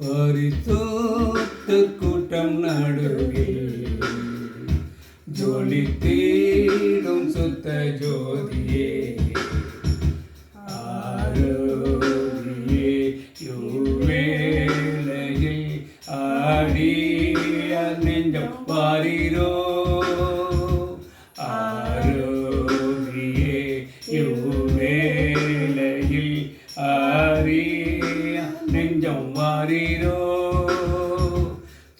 பரிசுத்த கூட்டம் நடுவே ஜோலி தீடும் சுத்த ஜோதியே ஆரோகியே யுவேளையில் ஆடிய நெஞ்சம் வாரீரோ ஆரோக்கியே யுவேளையில் ஆடிய நெஞ்சம்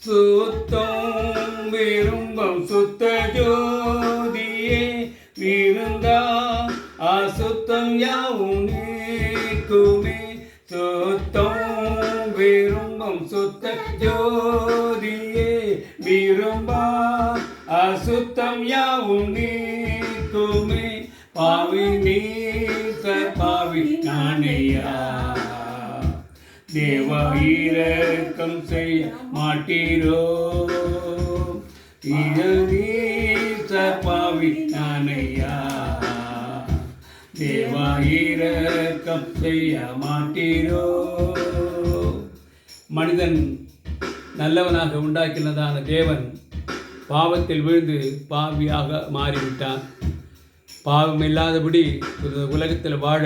சுத்தம் விரும்பம் சுத்த ஜோதியே விருந்தா அசுத்தம் யாவும் நீக்குமே. சுத்தம் விரும்பம் சுத்த ஜோதியே விரும்பா அசுத்தம் யாவும் நீக்குமே. பாவி நீச பாவி நானையா தேவ இரக்கம் செய்ய மாட்டீரோ? நீச பாவி நானையா இரக்கம் செய்ய மாட்டீரோ? மனிதன் நல்லவனாக உண்டாக்கினதான தேவன் பாவத்தில் விழுந்து பாவியாக மாறிவிட்டான். பாவம் இல்லாதபடி இந்த உலகத்தில் வாழ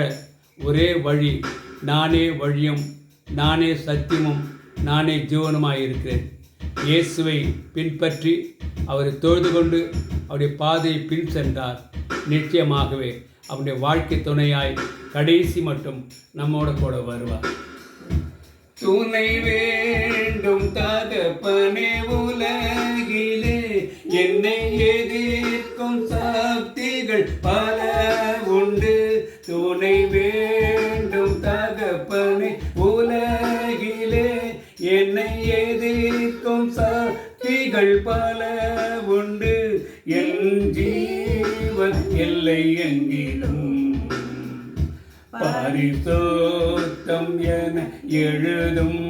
ஒரே வழி நானே வழியும். நானே சத்தியமும் நானே ஜீவனுமாய் இருக்கிறேன் இயேசுவை பின்பற்றி அவரை தொழுது கொண்டு அவருடைய பாதையை பின் சென்றார். நிச்சயமாகவே அவருடைய வாழ்க்கை துணையாய் கடைசி மட்டும் நம்மோட கூட வருவார். துணை வேண்டும் தகப்பனே உலகிலே என்னை எதிர்க்கும் சக்திகள் பல நானே உலகிலே என்னை எதிர்க்கும் சக்திகள் பல உண்டு. என் ஜீவன் எல்லை எங்கிலும் பரிசோத்தம் என எழுதும்.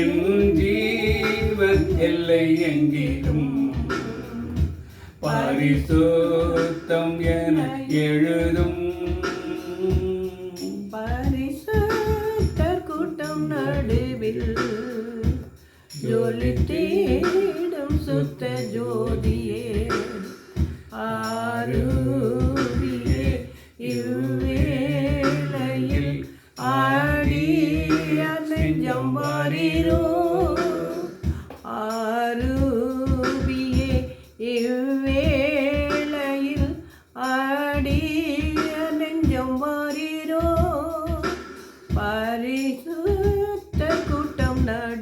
என் ஜீவன் எல்லை எங்கிலும் பரிசோத்தம் என எழுதும். நடுவில் ஜொலி சுத்த ஜோதியே. ஆறு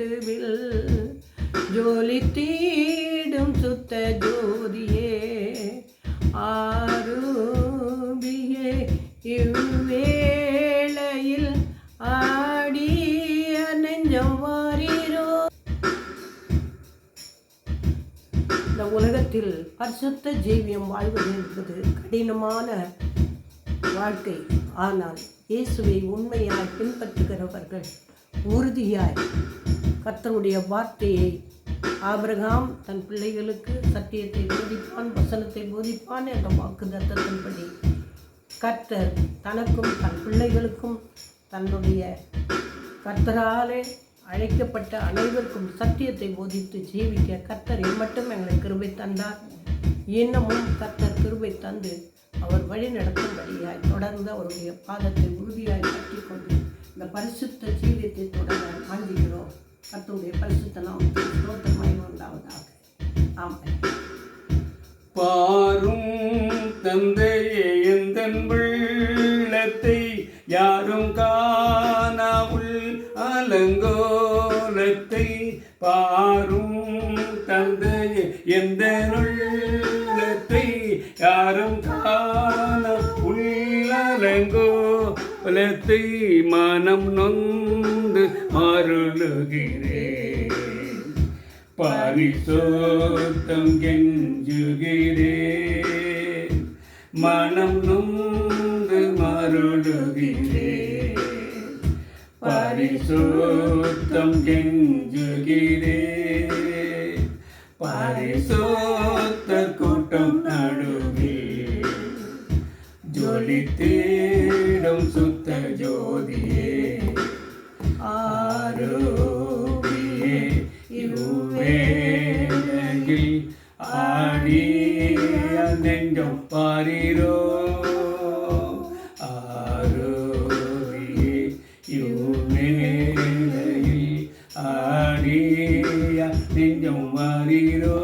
நடுவில் ஜோலி தீடும் சுத்த ஜோதியே ஆரூபியே இவ்வேளையில் ஆடிய நெஞ்சம் வாரீரோ. இந்த உலகத்தில் பரிசுத்த ஜீவியம் வாழ்வது என்பது கடினமான வாழ்க்கை. ஆனால் இயேசுவை உண்மையாய் பின்பற்றுகிறவர்கள் உறுதியாய் கர்த்தருடைய வார்த்தையை ஆபிரகாம் தன் பிள்ளைகளுக்கு சத்தியத்தை போதிப்பான் வசனத்தை போதிப்பான் என்ற வாக்கு தத்தத்தின்படி கர்த்தர் தனக்கும் தன் பிள்ளைகளுக்கும் தன்னுடைய கர்த்தராலே அழைக்கப்பட்ட அனைவருக்கும் சத்தியத்தை போதித்து ஜீவிக்க கர்த்தர் மட்டும் எங்களை கிருபை தந்தார். இன்னமும் கர்த்தர் கிருபை தந்து அவர் வழி நடத்தும்படியாய் தொடர்ந்து அவருடைய பாதத்தை உறுதியாய் கட்டிக் கொண்டு இந்த பரிசுத்த ஜீவியத்தை தொடர வாஞ்சிக்கிறோம் கர்த்தருடைய பரிசுத்த நாமத்தில் ஸ்தோத்திரமாய் உண்டாவதாக. ஆமாம் பாரும் தந்தையே எந்தன் உள்ளத்தை யாரும் காணாவுள் அலங்கோலத்தை பாரும் தந்தையே எந்த உள்ளத்தை யாரும் காண உள்ளலங்கோலத்தை மனம் நொந்து அருளுகிறேன் பரிசோத்தம் கெஞ்சுகிறேன் மனம் நொந்து மருளுகிறேன் பரிசோத்தம் கெஞ்சுகிறேன் பரிசோத்த கூட்டம் நடுவில் ஜொலி சுத்த இவ்வேளையில் ஆடிய நெஞ்சம் மாறிரோ